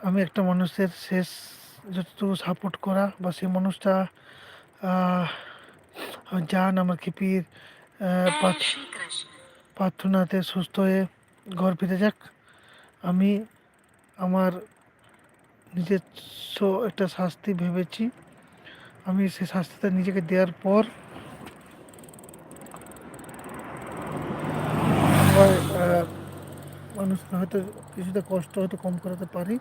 আমি একটা মানুষের শেষ যতটুকু সাপোর্ট করা বা সেই মানুষটা যান আমার কিপির হ্যাঁ, প্রার্থনাতে সুস্থ হয়ে ঘর ফিরে যাক। আমি আমার নিজস্ব একটা শাস্তি ভেবেছি। আমি সেই শাস্তিটা নিজেকে দেওয়ার পর মানুষ হয়তো কিছুটা কষ্ট হয়তো কম করাতে পারি।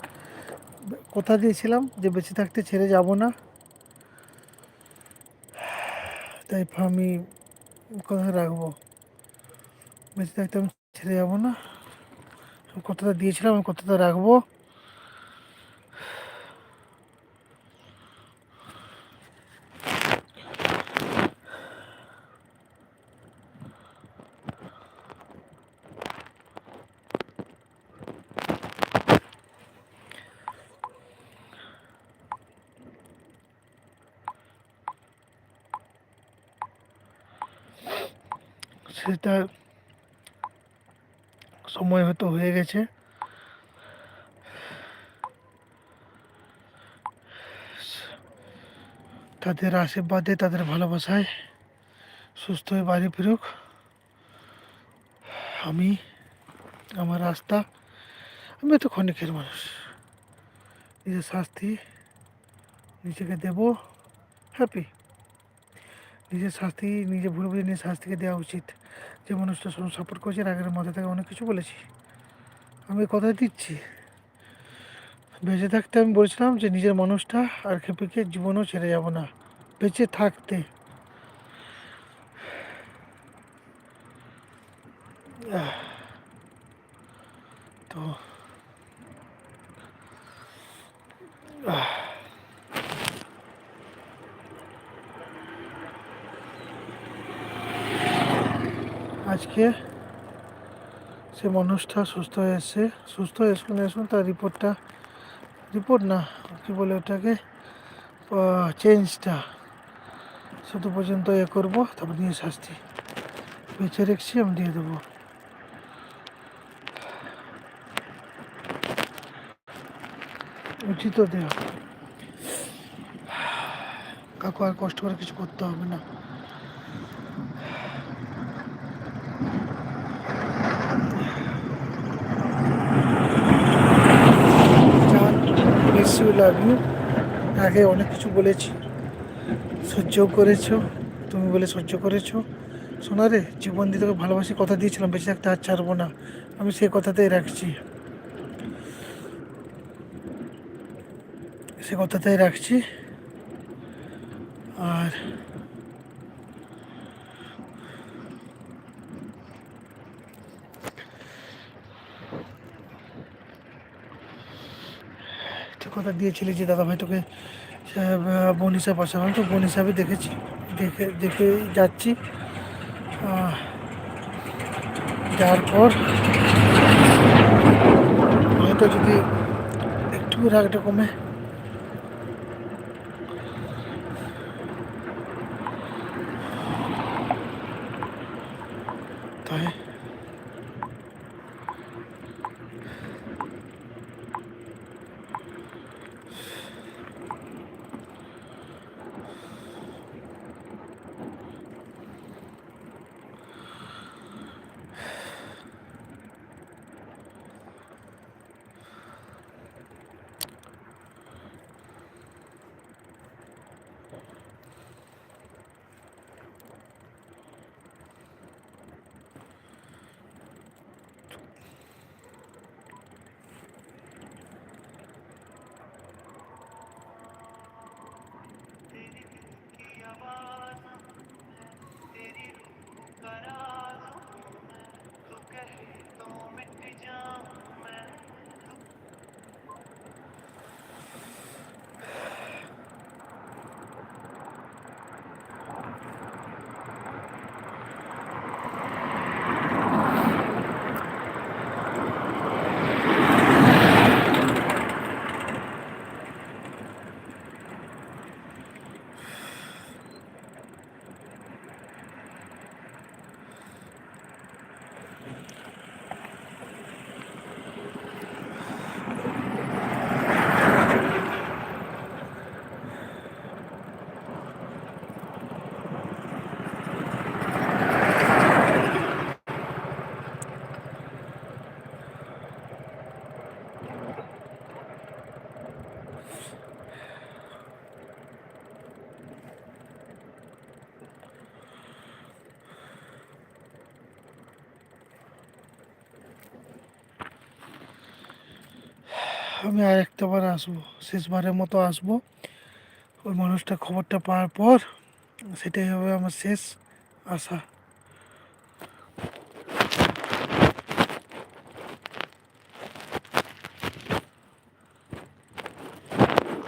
কথা দিয়েছিলাম যে বেঁচে থাকতে ছেড়ে যাব না। তাই আমি কথা রাখব। বেঁচে থাকতে আমি ছেড়ে যাব না। কথাটা দিয়েছিলাম, আমি কথাটা রাখব। সেটা সময় হয়তো হয়ে গেছে। তাদের আশীর্বাদে, তাদের ভালোবাসায় সুস্থ হয়ে বাড়ি ফিরুক। আমি, আমার রাস্তা আমি তো ক্ষণিকের মানুষ। নিজের শাস্তি নিজেকে দেব হ্যাপি নিজের শাস্তি নিজে ভুল বুঝে নিজের শাস্তিকে দেওয়া উচিত। যে মানুষটা সাপোর্ট করছে রাগের মাথা থেকে অনেক কিছু বলেছি। আমি কথা দিচ্ছি। বেঁচে থাকতে আমি বলছিলাম যে, নিজের মানুষটা আর খেপিকে জীবনও ছেড়ে যাব না। বেঁচে থাকতে। তো আজকে। সে মানুষটা সুস্থ হয়ে এসছে সুস্থ হয়ে এসুন এসুন তার রিপোর্টটা রিপোর্ট না, কী বলে ওটাকে? চেঞ্জটা শুধু পর্যন্ত এ করব, তারপর নিয়ে শাস্তি বেঁচে রেখেছি, আমি দিয়ে দেবো। উচিত দেওয়া কাকু আর কষ্ট করে কিছু করতে হবে না। মিস আমি আগে অনেক কিছু বলেছি। সহ্য করেছ। তুমি বলে সহ্য করেছ। শোনা রে, জীবন দিয়ে তোকে ভালোবাসি কথা দিয়েছিলাম বেশি থাকতে আর ছাড়বো না। আমি সেই কথাতেই রাখছি। সে কথাতেই রাখছি। আর কথা দিয়েছিলি যে দাদা ভাই তোকে বোন হিসাবে পাশাপাশি আমি তো বোন হিসাবে দেখেছি, দেখে দেখে যাচ্ছি। যাওয়ার পর হয়তো যদি একটু রাগটা কমে। তাই 啊。আমি আর একটাবার আসব, শেষবারের মতো আসব। ওই মানুষটা খবরটা পাওয়ার পর, সেটাই হবে আমার শেষ আশা।